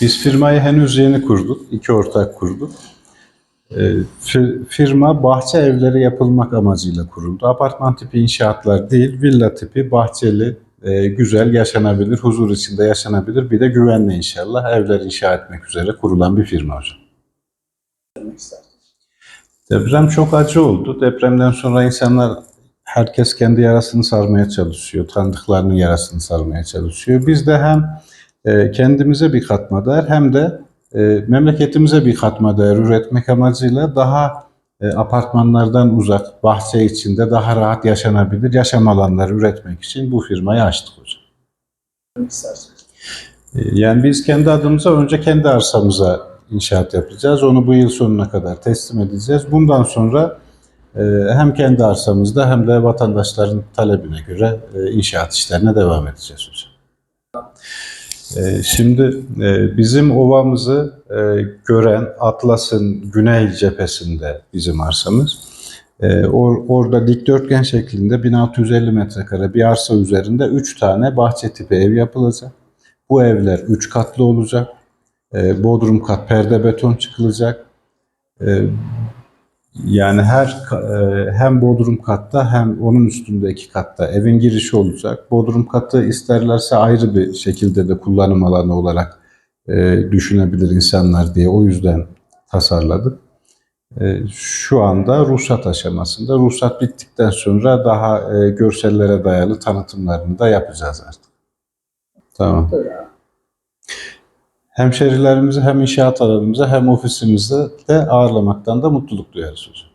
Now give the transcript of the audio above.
Biz firmayı henüz yeni kurduk. iki ortak kurduk. Fir- Firma bahçe evleri yapılmak amacıyla kuruldu. Apartman tipi inşaatlar değil, villa tipi, bahçeli, e, güzel, yaşanabilir, huzur içinde yaşanabilir, bir de güvenli inşallah evler inşa etmek üzere kurulan bir firma hocam. Deprem çok acı oldu. Depremden sonra insanlar herkes kendi yarasını sarmaya çalışıyor. Tanıdıklarının yarasını sarmaya çalışıyor. Biz de hem e, kendimize bir katma değer hem de e, memleketimize bir katma değer üretmek amacıyla daha e, apartmanlardan uzak, bahçe içinde daha rahat yaşanabilir yaşam alanları üretmek için bu firmayı açtık hocam. Yani biz kendi adımıza önce kendi arsamıza inşaat yapacağız. Onu bu yıl sonuna kadar teslim edeceğiz. Bundan sonra hem kendi arsamızda hem de vatandaşların talebine göre inşaat işlerine devam edeceğiz hocam. E, Şimdi e, bizim ovamızı e, gören Atlas'ın güney cephesinde bizim arsamız. E, or- orada dikdörtgen şeklinde 1650 metrekare bir arsa üzerinde 3 tane bahçe tipi ev yapılacak. Bu evler 3 katlı olacak. Bodrum kat perde beton çıkılacak. Yani her e, hem bodrum katta hem onun üstündeki katta evin girişi olacak. Bodrum katı isterlerse ayrı bir şekilde de kullanım alanı olarak e, düşünebilir insanlar diye o yüzden tasarladık. E, şu anda ruhsat aşamasında. Ruhsat bittikten sonra daha görsellere dayalı tanıtımlarını da yapacağız artık. Tamam. Hemşerilerimizi hem inşaat alanımıza hem ofisimizde de ağırlamaktan da mutluluk duyarız hocam.